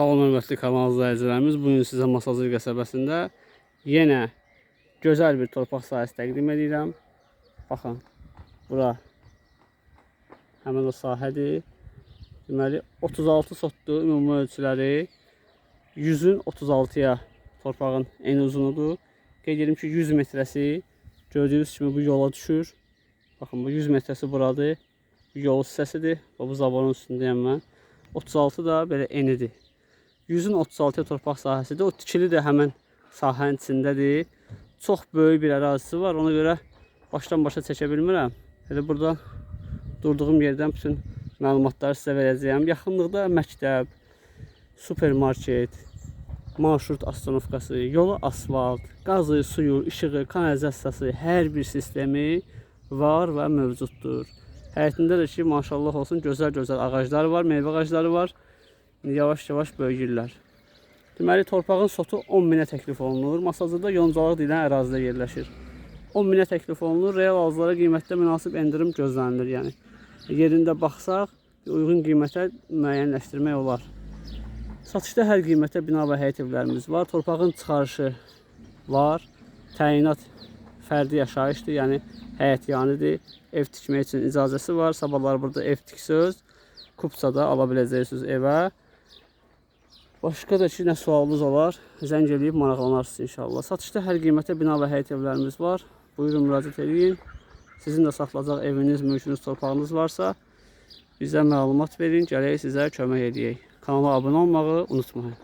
Olun hörmətli kanal izləyicilərimiz. Bu gün sizə Masazır qəsəbəsində yenə gözəl bir torpaq sahəsi təqdim edirəm. Baxın, bura həmin o sahədir. Deməli 36 sotdur ümumi ölçüləri. 100-ün 36-ya torpağın en uzunudur. Qeyd edim ki 100 metrəsi gördüyünüz kimi bu yola düşür. Baxın bu 100 metrəsi buradır. Bu yol hissəsidir. Bu zaborun üstündəyəm mən. 36 da belə enidir. 100-ün 36 torpaq sahəsidir. O tikili də həmin sahənin içindədir. Çox böyük bir ərazisi var. Ona görə başdan başa çəkə bilmirəm. Elə burada durduğum yerdən bütün məlumatları sizə verəcəyəm. Yaxınlıqda məktəb, supermarket, marşrut astanovkası, yolu asfalt, qazı, suyu, işığı, kanalizasiyası, hər bir sistemi var və mövcuddur. Həyətində də ki, maşallah olsun, gözəl-gözəl ağacları var, meyvə ağacları var. İndi yavaş-yavaş böyüyürlər. Deməli, torpağın sotu 10 minə təklif olunur. Masazırda Yoncalıq deyilən ərazidə yerləşir. 10 minə təklif olunur. Real alıcılara qiymətdə münasib endirim gözlənilir. Yəni yerində baxsaq, uyğun qiymətə müəyyənləşdirmək olar. Satışda hər qiymətə bina və həyət evlərimiz var. Torpağın çıxarışı var. Təyinat fərdi yaşayışdır, yəni həyət yanıdır. Ev tikmək üçün icazəsi var. Sabahlar burada ev tiksöz, kupçada ala biləcəksiniz evə. Başqa da ki, nə sualınız olar, zəng eləyib maraqlanarsınız inşallah. Satışda hər qiymətə bina və həyət evlərimiz var. Buyurun müraciət edin. Sizin də saxlayacaq eviniz, mülkünüz, torpağınız varsa bizə məlumat verin, gələk sizə kömək edək. Kanala abunə olmağı unutmayın.